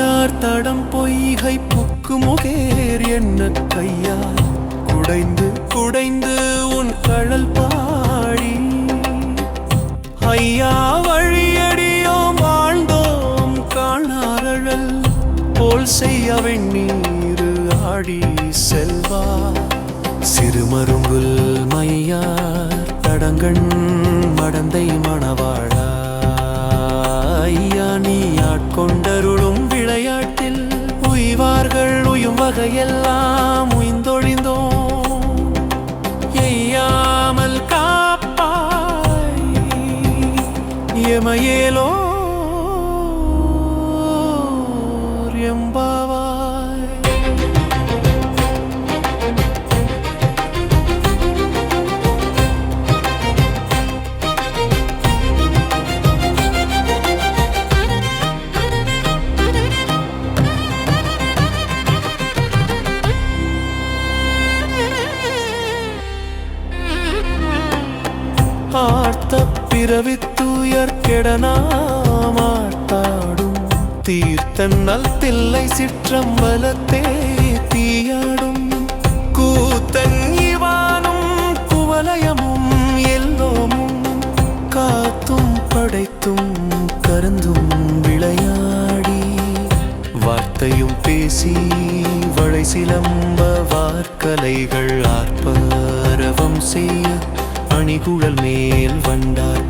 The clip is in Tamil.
மொய்யார் தடம் பொய்கை புக்கு முகேர் என்ன கையால் குடைந்து குடைந்து உன் கழல் பாடி ஐயா வழியடியோம் வாழ்ந்தோம் காணாரழல். போல் செய்ய வெண்ணீர் ஆடி செல்வா. சிறுமருங்குல் மையார் தடங்கண் மடந்தை மணவாழா ஐயா நீ ஆட்கொண்டரு உயும் வகையெல்லாம் உய்ந்தொழிந்தோம். எய்யாமல் காப்பாய். எமையே ஆர்த்த பிறவி பிறவித்துயர் கெடனாமாட்டாடும் தீர்த்தன் நல் தில்லை சிற்றம் வலத்தே தீயாடும். கூத்தன் இவானும் குவலயமும் எல்லோமும் காத்தும் படைத்தும் கருந்தும் விளையாடி. வார்த்தையும் பேசி வளை சிலம்ப வார்கலைகள் ஆர்ப்பரவம் செய்ய அணிகுழல் மேல் வந்தார்